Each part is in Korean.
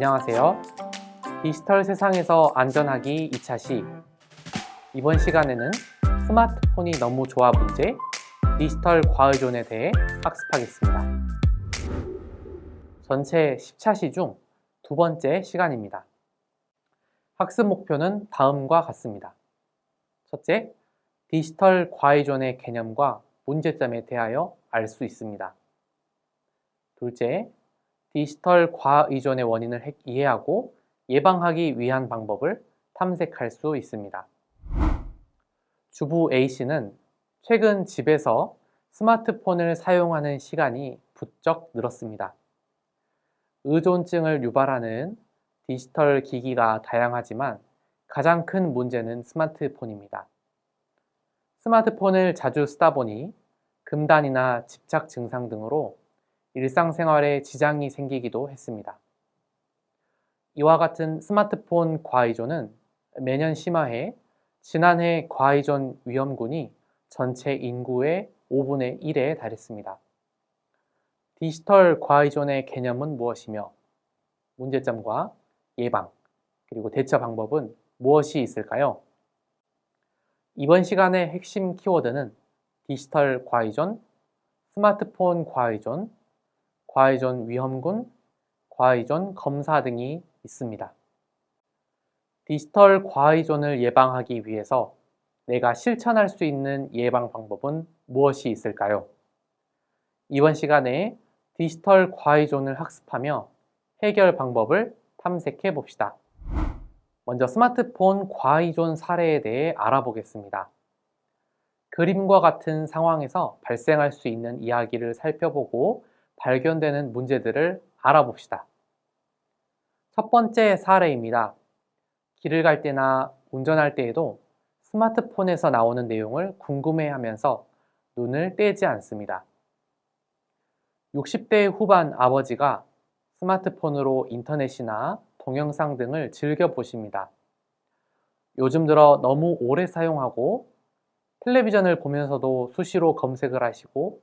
안녕하세요. 디지털 세상에서 안전하기 2차 시 이번 시간에는 스마트폰이 너무 좋아 문제 디지털 과의존에 대해 학습하겠습니다. 전체 10차 시 중 두 번째 시간입니다. 학습 목표는 다음과 같습니다. 첫째, 디지털 과의존의 개념과 문제점에 대하여 알 수 있습니다. 둘째, 디지털 과의존의 원인을 핵- 이해하고 예방하기 위한 방법을 탐색할 수 있습니다. 주부 A씨는 최근 집에서 스마트폰을 사용하는 시간이 부쩍 늘었습니다. 의존증을 유발하는 디지털 기기가 다양하지만 가장 큰 문제는 스마트폰입니다. 스마트폰을 자주 쓰다 보니 금단이나 집착 증상 등으로 일상생활에 지장이 생기기도 했습니다. 이와 같은 스마트폰 과의존은 매년 심화해 지난해 과의존 위험군이 전체 인구의 5분의 1에 달했습니다. 디지털 과의존의 개념은 무엇이며 문제점과 예방 그리고 대처 방법은 무엇이 있을까요? 이번 시간의 핵심 키워드는 디지털 과의존, 스마트폰 과의존, 과의존 위험군, 과의존 검사 등이 있습니다. 디지털 과의존을 예방하기 위해서 내가 실천할 수 있는 예방 방법은 무엇이 있을까요? 이번 시간에 디지털 과의존을 학습하며 해결 방법을 탐색해 봅시다. 먼저 스마트폰 과의존 사례에 대해 알아보겠습니다. 그림과 같은 상황에서 발생할 수 있는 이야기를 살펴보고 발견되는 문제들을 알아봅시다. 첫 번째 사례입니다. 길을 갈 때나 운전할 때에도 스마트폰에서 나오는 내용을 궁금해 하면서 눈을 떼지 않습니다. 60대 후반 아버지가 스마트폰으로 인터넷이나 동영상 등을 즐겨 보십니다. 요즘 들어 너무 오래 사용하고 텔레비전을 보면서도 수시로 검색을 하시고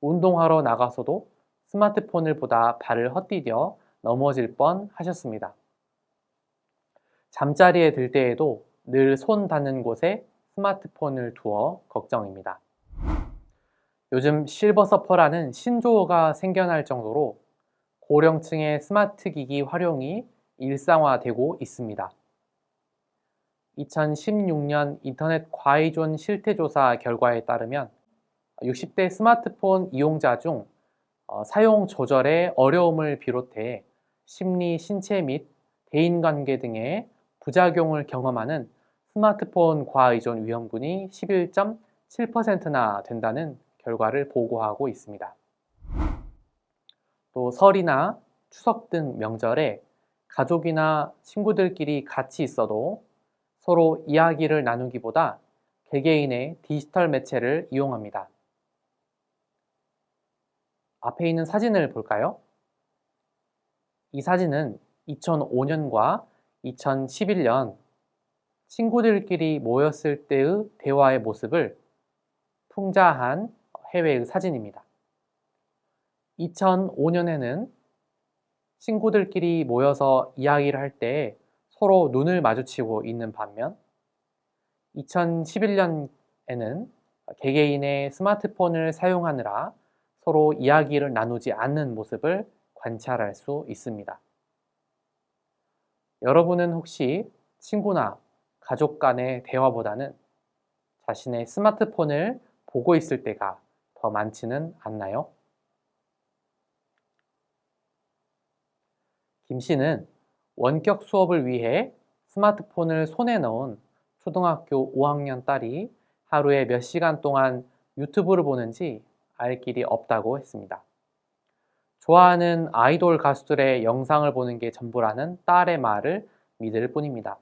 운동하러 나가서도 스마트폰을 보다 발을 헛디뎌 넘어질 뻔 하셨습니다. 잠자리에 들 때에도 늘 손 닿는 곳에 스마트폰을 두어 걱정입니다. 요즘 실버 서퍼라는 신조어가 생겨날 정도로 고령층의 스마트 기기 활용이 일상화되고 있습니다. 2016년 인터넷 과의존 실태조사 결과에 따르면 60대 스마트폰 이용자 중 어, 사용 조절에 어려움을 비롯해 심리, 신체 및 대인관계 등의 부작용을 경험하는 스마트폰 과의존 위험군이 11.7%나 된다는 결과를 보고하고 있습니다. 또 설이나 추석 등 명절에 가족이나 친구들끼리 같이 있어도 서로 이야기를 나누기보다 개개인의 디지털 매체를 이용합니다. 앞에 있는 사진을 볼까요? 이 사진은 2005년과 2011년 친구들끼리 모였을 때의 대화의 모습을 풍자한 해외의 사진입니다. 2005년에는 친구들끼리 모여서 이야기를 할 때 서로 눈을 마주치고 있는 반면 2011년에는 개개인의 스마트폰을 사용하느라 서로 이야기를 나누지 않는 모습을 관찰할 수 있습니다. 여러분은 혹시 친구나 가족 간의 대화보다는 자신의 스마트폰을 보고 있을 때가 더 많지는 않나요? 김 씨는 원격 수업을 위해 스마트폰을 손에 넣은 초등학교 5학년 딸이 하루에 몇 시간 동안 유튜브를 보는지 알 길이 없다고 했습니다. 좋아하는 아이돌 가수들의 영상을 보는 게 전부라는 딸의 말을 믿을 뿐입니다.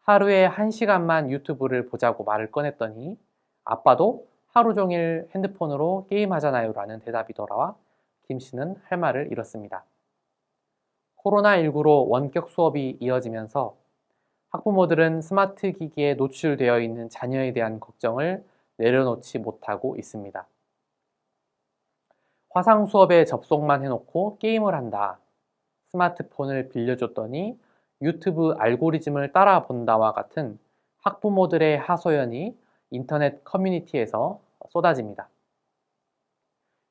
하루에 1시간만 유튜브를 보자고 말을 꺼냈더니 아빠도 하루 종일 핸드폰으로 게임하잖아요 라는 대답이 돌아와 김 씨는 할 말을 잃었습니다. 코로나19로 원격 수업이 이어지면서 학부모들은 스마트 기기에 노출되어 있는 자녀에 대한 걱정을 내려놓지 못하고 있습니다. 화상 수업에 접속만 해놓고 게임을 한다. 스마트폰을 빌려줬더니 유튜브 알고리즘을 따라 본다와 같은 학부모들의 하소연이 인터넷 커뮤니티에서 쏟아집니다.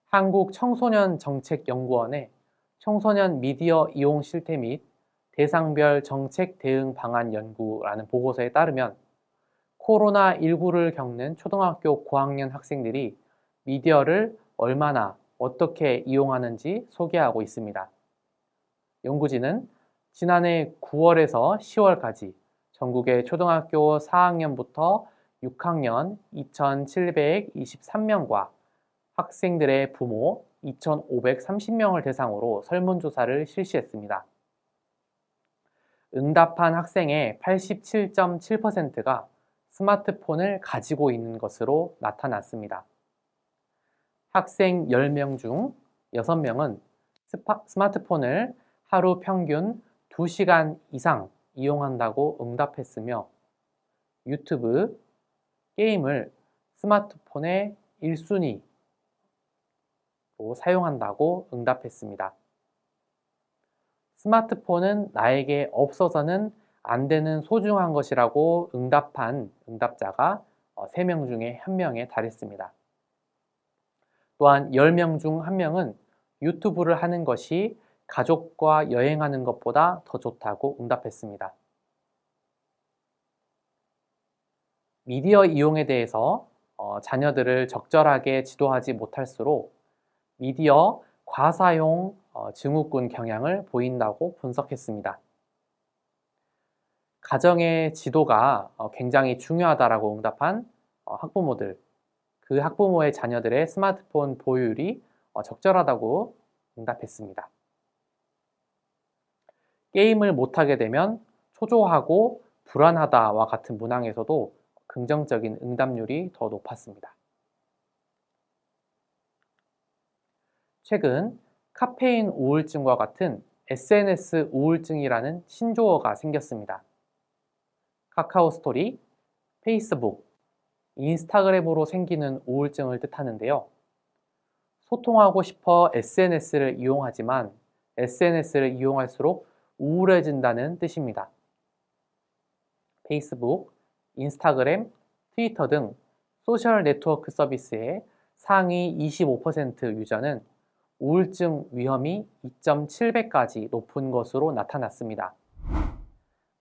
한국 청소년 정책연구원의 청소년 미디어 이용 실태 및 대상별 정책 대응 방안 연구라는 보고서에 따르면 코로나19를 겪는 초등학교 고학년 학생들이 미디어를 얼마나 어떻게 이용하는지 소개하고 있습니다. 연구진은 지난해 9월에서 10월까지 전국의 초등학교 4학년부터 6학년 2,723명과 학생들의 부모 2,530명을 대상으로 설문조사를 실시했습니다. 응답한 학생의 87.7%가 스마트폰을 가지고 있는 것으로 나타났습니다. 학생 10명 중 6명은 스마트폰을 하루 평균 2시간 이상 이용한다고 응답했으며 유튜브, 게임을 스마트폰의 1순위로 사용한다고 응답했습니다. 스마트폰은 나에게 없어서는 안 되는 소중한 것이라고 응답한 응답자가 3명 어, 중에 1명에 달했습니다. 또한 10명 중 1명은 유튜브를 하는 것이 가족과 여행하는 것보다 더 좋다고 응답했습니다. 미디어 이용에 대해서 어, 자녀들을 적절하게 지도하지 못할수록 미디어 과사용 어, 증후군 경향을 보인다고 분석했습니다. 가정의 지도가 어, 굉장히 중요하다라고 응답한 어, 학부모들, 그 학부모의 자녀들의 스마트폰 보유율이 어, 적절하다고 응답했습니다. 게임을 못하게 되면 초조하고 불안하다와 같은 문항에서도 긍정적인 응답률이 더 높았습니다. 최근 카페인 우울증과 같은 SNS 우울증이라는 신조어가 생겼습니다. 카카오 스토리, 페이스북, 인스타그램으로 생기는 우울증을 뜻하는데요. 소통하고 싶어 SNS를 이용하지만 SNS를 이용할수록 우울해진다는 뜻입니다. 페이스북, 인스타그램, 트위터 등 소셜 네트워크 서비스의 상위 25% 유저는 우울증 위험이 2.7배까지 높은 것으로 나타났습니다.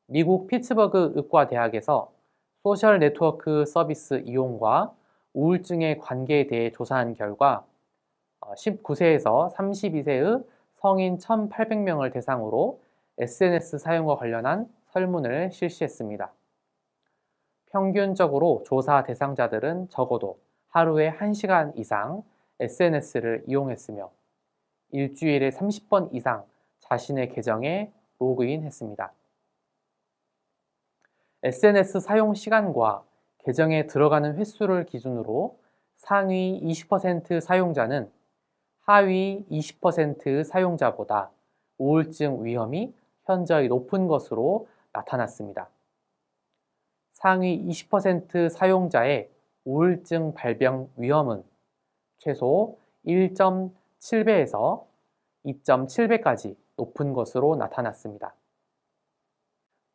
미국 피츠버그 의과대학에서 소셜 네트워크 서비스 이용과 우울증의 관계에 대해 조사한 결과 19세에서 어, 32세의 성인 1,800명을 대상으로 SNS 사용과 관련한 설문을 실시했습니다. 평균적으로 조사 대상자들은 적어도 하루에 1시간 이상 SNS를 이용했으며 일주일에 30번 이상 자신의 계정에 로그인했습니다. SNS 사용 시간과 계정에 들어가는 횟수를 기준으로 상위 20% 사용자는 하위 20% 사용자보다 우울증 위험이 현저히 높은 것으로 나타났습니다. 상위 20% 사용자의 우울증 발병 위험은 최소 1.7배에서 2.7배까지 높은 것으로 나타났습니다.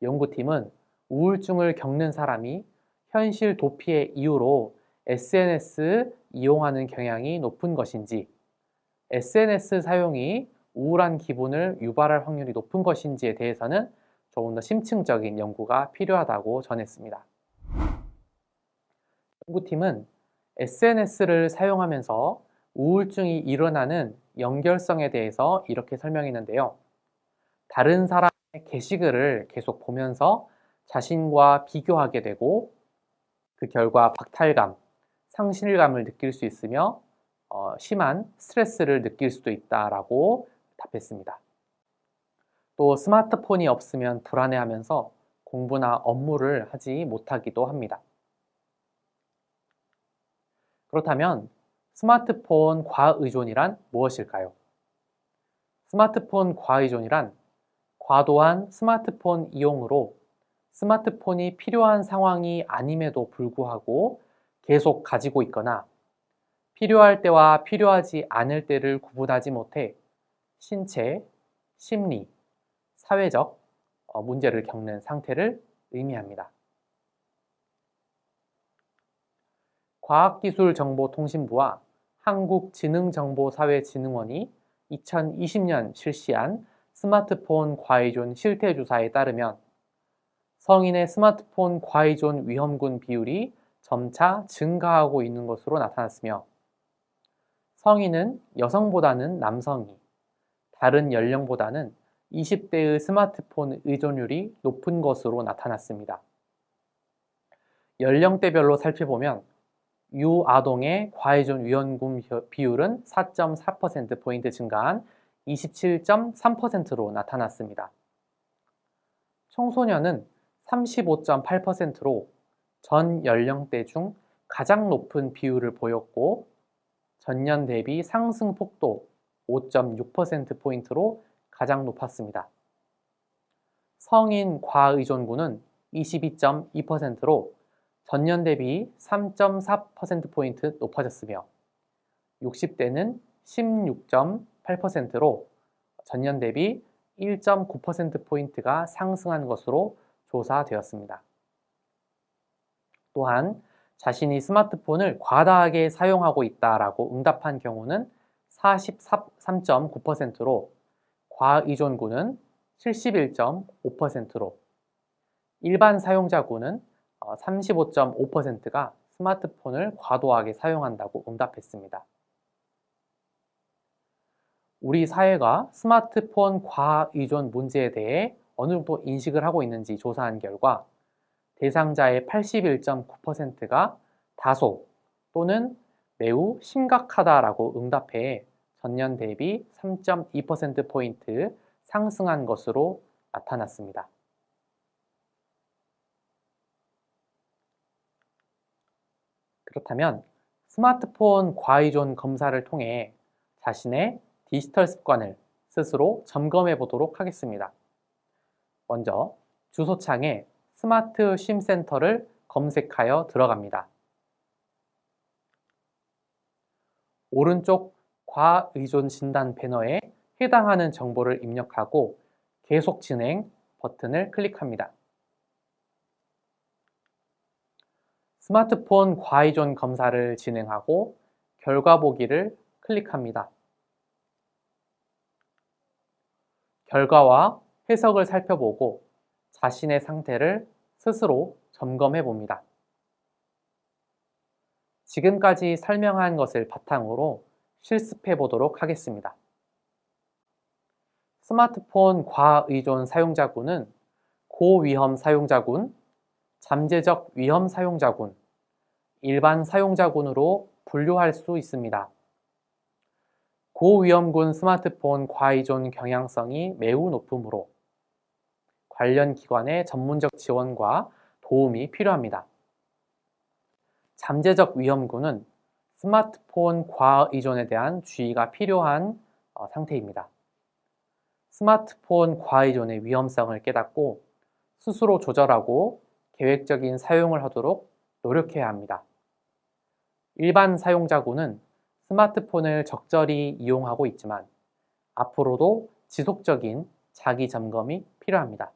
연구팀은 우울증을 겪는 사람이 현실 도피의 이유로 SNS 이용하는 경향이 높은 것인지, SNS 사용이 우울한 기분을 유발할 확률이 높은 것인지에 대해서는 조금 더 심층적인 연구가 필요하다고 전했습니다. 연구팀은 SNS를 사용하면서 우울증이 일어나는 연결성에 대해서 이렇게 설명했는데요. 다른 사람의 게시글을 계속 보면서 자신과 비교하게 되고 그 결과 박탈감, 상실감을 느낄 수 있으며 어, 심한 스트레스를 느낄 수도 있다라고 답했습니다. 또 스마트폰이 없으면 불안해하면서 공부나 업무를 하지 못하기도 합니다. 그렇다면 스마트폰 과의존이란 무엇일까요? 스마트폰 과의존이란 과도한 스마트폰 이용으로 스마트폰이 필요한 상황이 아님에도 불구하고 계속 가지고 있거나 필요할 때와 필요하지 않을 때를 구분하지 못해 신체, 심리, 사회적 어, 문제를 겪는 상태를 의미합니다. 과학기술정보통신부와 한국지능정보사회진흥원이 2020년 실시한 스마트폰 과의존 실태조사에 따르면 성인의 스마트폰 과의존 위험군 비율이 점차 증가하고 있는 것으로 나타났으며 성인은 여성보다는 남성이, 다른 연령보다는 20대의 스마트폰 의존율이 높은 것으로 나타났습니다. 연령대별로 살펴보면 유아동의 과의존 위험군 비율은 4.4%포인트 증가한 27.3%로 나타났습니다. 청소년은 35.8%로 전 연령대 중 가장 높은 비율을 보였고 전년 대비 상승 폭도 5.6%포인트로 가장 높았습니다. 성인 과의존군은 22.2%로 전년 대비 3.4%포인트 높아졌으며 60대는 16.8%로 전년 대비 1.9%포인트가 상승한 것으로 조사되었습니다. 또한 자신이 스마트폰을 과다하게 사용하고 있다라고 응답한 경우는 43.9%로 과의존군은 71.5%로 일반 사용자군은 35.5%가 어, 스마트폰을 과도하게 사용한다고 응답했습니다. 우리 사회가 스마트폰 과의존 문제에 대해 어느 정도 인식을 하고 있는지 조사한 결과 대상자의 81.9%가 다소 또는 매우 심각하다라고 응답해 전년 대비 3.2%포인트 상승한 것으로 나타났습니다. 그렇다면 스마트폰 과의존 검사를 통해 자신의 디지털 습관을 스스로 점검해 보도록 하겠습니다. 먼저 주소창에 스마트 쉼센터를 검색하여 들어갑니다. 오른쪽 과의존 진단 배너에 해당하는 정보를 입력하고 계속 진행 버튼을 클릭합니다. 스마트폰 과의존 검사를 진행하고 결과 보기를 클릭합니다. 결과와 해석을 살펴보고 자신의 상태를 스스로 점검해 봅니다. 지금까지 설명한 것을 바탕으로 실습해 보도록 하겠습니다. 스마트폰 과의존 사용자군은 고위험 사용자군, 잠재적 위험 사용자군, 일반 사용자군으로 분류할 수 있습니다. 고위험군 스마트폰 과의존 경향성이 매우 높으므로 관련 기관의 전문적 지원과 도움이 필요합니다. 잠재적 위험군은 스마트폰 과의존에 대한 주의가 필요한 어, 상태입니다. 스마트폰 과의존의 위험성을 깨닫고 스스로 조절하고 계획적인 사용을 하도록 노력해야 합니다. 일반 사용자군은 스마트폰을 적절히 이용하고 있지만 앞으로도 지속적인 자기 점검이 필요합니다.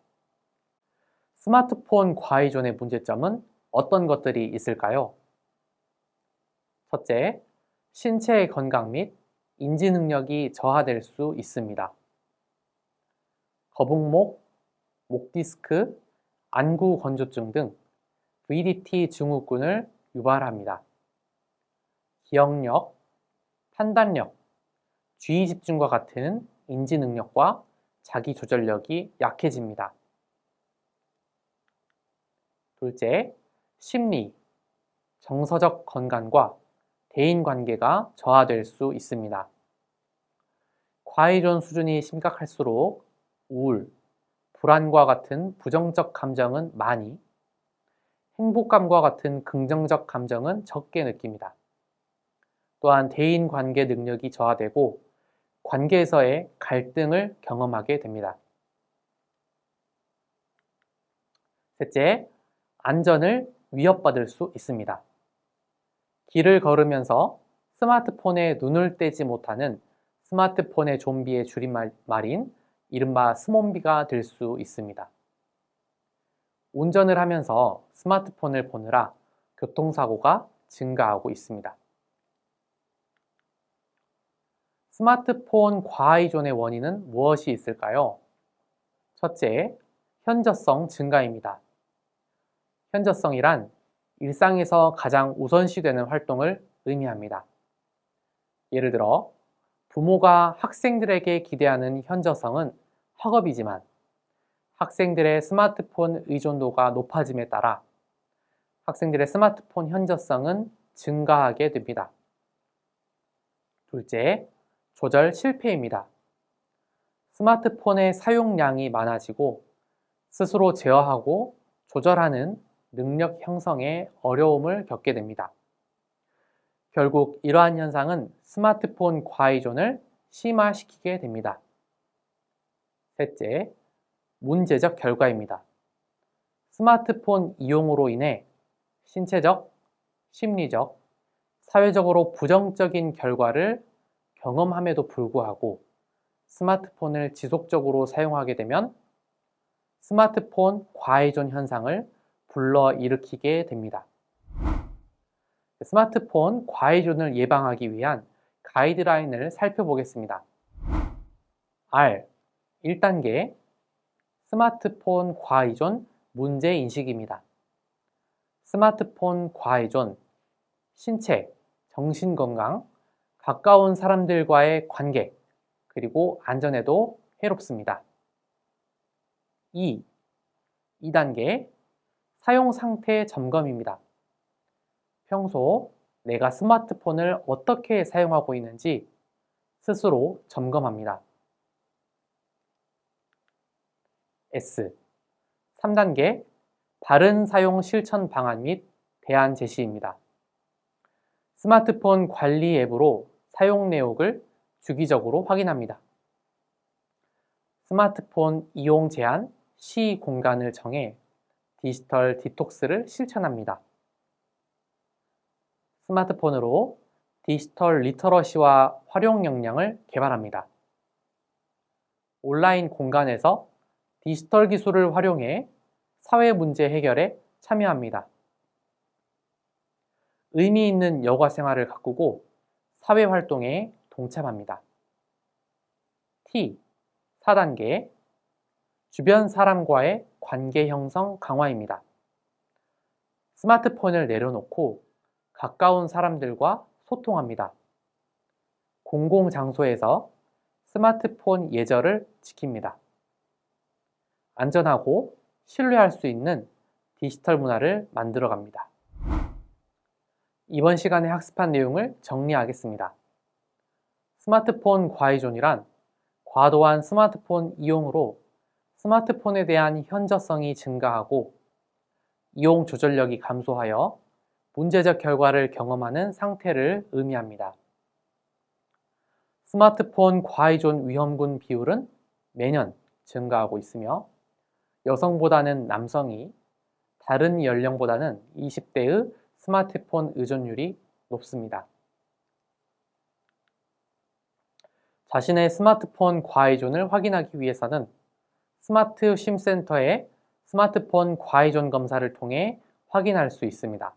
스마트폰 과의존의 문제점은 어떤 것들이 있을까요? 첫째, 신체의 건강 및 인지 능력이 저하될 수 있습니다. 거북목, 목 디스크, 안구 건조증 등 VDT 증후군을 유발합니다. 기억력, 판단력, 주의 집중과 같은 인지 능력과 자기 조절력이 약해집니다. 둘째, 심리, 정서적 건강과 대인 관계가 저하될 수 있습니다. 과의존 수준이 심각할수록 우울, 불안과 같은 부정적 감정은 많이, 행복감과 같은 긍정적 감정은 적게 느낍니다. 또한 대인 관계 능력이 저하되고 관계에서의 갈등을 경험하게 됩니다. 셋째, 안전을 위협받을 수 있습니다. 길을 걸으면서 스마트폰에 눈을 떼지 못하는 스마트폰의 좀비의 줄임말인 이른바 스몬비가 될 수 있습니다. 운전을 하면서 스마트폰을 보느라 교통사고가 증가하고 있습니다. 스마트폰 과의존의 원인은 무엇이 있을까요? 첫째, 현저성 증가입니다. 현저성이란 일상에서 가장 우선시되는 활동을 의미합니다. 예를 들어, 부모가 학생들에게 기대하는 현저성은 학업이지만 학생들의 스마트폰 의존도가 높아짐에 따라 학생들의 스마트폰 현저성은 증가하게 됩니다. 둘째, 조절 실패입니다. 스마트폰의 사용량이 많아지고 스스로 제어하고 조절하는 능력 형성에 어려움을 겪게 됩니다. 결국 이러한 현상은 스마트폰 과의존을 심화시키게 됩니다. 셋째, 문제적 결과입니다. 스마트폰 이용으로 인해 신체적, 심리적, 사회적으로 부정적인 결과를 경험함에도 불구하고 스마트폰을 지속적으로 사용하게 되면 스마트폰 과의존 현상을 불러일으키게 됩니다. 스마트폰 과의존을 예방하기 위한 가이드라인을 살펴보겠습니다. R 1단계 스마트폰 과의존 문제 인식입니다. 스마트폰 과의존 신체, 정신 건강, 가까운 사람들과의 관계, 그리고 안전에도 해롭습니다. 2. 2단계 사용 상태 점검입니다. 평소 내가 스마트폰을 어떻게 사용하고 있는지 스스로 점검합니다. S. 3단계 바른 사용 실천 방안 및 대안 제시입니다. 스마트폰 관리 앱으로 사용 내역을 주기적으로 확인합니다. 스마트폰 이용 제한 시 공간을 정해 디지털 디톡스를 실천합니다. 스마트폰으로 디지털 리터러시와 활용 역량을 개발합니다. 온라인 공간에서 디지털 기술을 활용해 사회 문제 해결에 참여합니다. 의미 있는 여가 생활을 가꾸고 사회 활동에 동참합니다. T. 4단계 주변 사람과의 관계 형성 강화입니다. 스마트폰을 내려놓고 가까운 사람들과 소통합니다. 공공장소에서 스마트폰 예절을 지킵니다. 안전하고 신뢰할 수 있는 디지털 문화를 만들어 갑니다. 이번 시간에 학습한 내용을 정리하겠습니다. 스마트폰 과의존이란 과도한 스마트폰 이용으로 스마트폰에 대한 현저성이 증가하고 이용 조절력이 감소하여 문제적 결과를 경험하는 상태를 의미합니다. 스마트폰 과의존 위험군 비율은 매년 증가하고 있으며 여성보다는 남성이 다른 연령보다는 20대의 스마트폰 의존율이 높습니다. 자신의 스마트폰 과의존을 확인하기 위해서는 스마트 쉼센터의 스마트폰 과의존 검사를 통해 확인할 수 있습니다.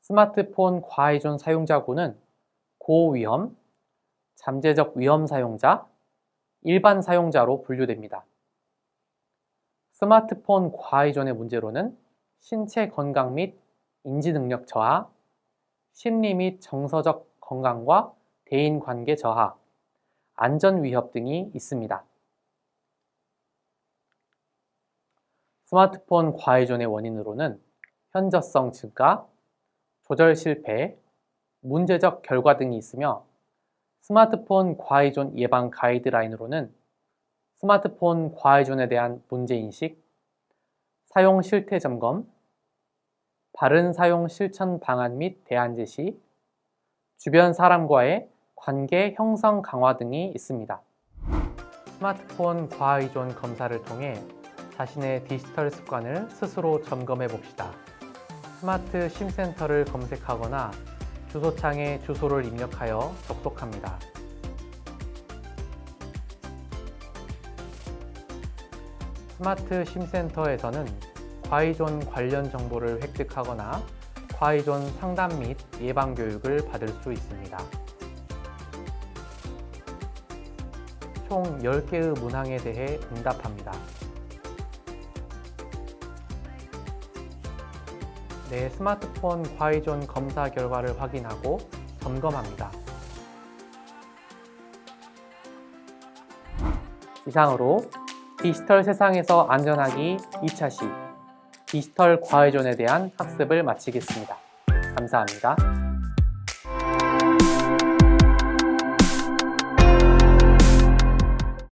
스마트폰 과의존 사용자군은 고위험, 잠재적 위험 사용자, 일반 사용자로 분류됩니다. 스마트폰 과의존의 문제로는 신체 건강 및 인지 능력 저하, 심리 및 정서적 건강과 대인 관계 저하, 안전 위협 등이 있습니다. 스마트폰 과의존의 원인으로는 현저성 증가, 조절 실패, 문제적 결과 등이 있으며 스마트폰 과의존 예방 가이드라인으로는 스마트폰 과의존에 대한 문제인식, 사용 실태 점검, 바른 사용 실천 방안 및 대안 제시, 주변 사람과의 관계 형성 강화 등이 있습니다. 스마트폰 과의존 검사를 통해 자신의 디지털 습관을 스스로 점검해 봅시다. 스마트 심센터를 검색하거나 주소창에 주소를 입력하여 접속합니다. 스마트 심센터에서는 과의존 관련 정보를 획득하거나 과의존 상담 및 예방 교육을 받을 수 있습니다. 총 10개의 문항에 대해 응답합니다. 내 스마트폰 과의존 검사 결과를 확인하고 점검합니다. 이상으로 디지털 세상에서 안전하기 2차 시 디지털 과외존에 대한 학습을 마치겠습니다. 감사합니다.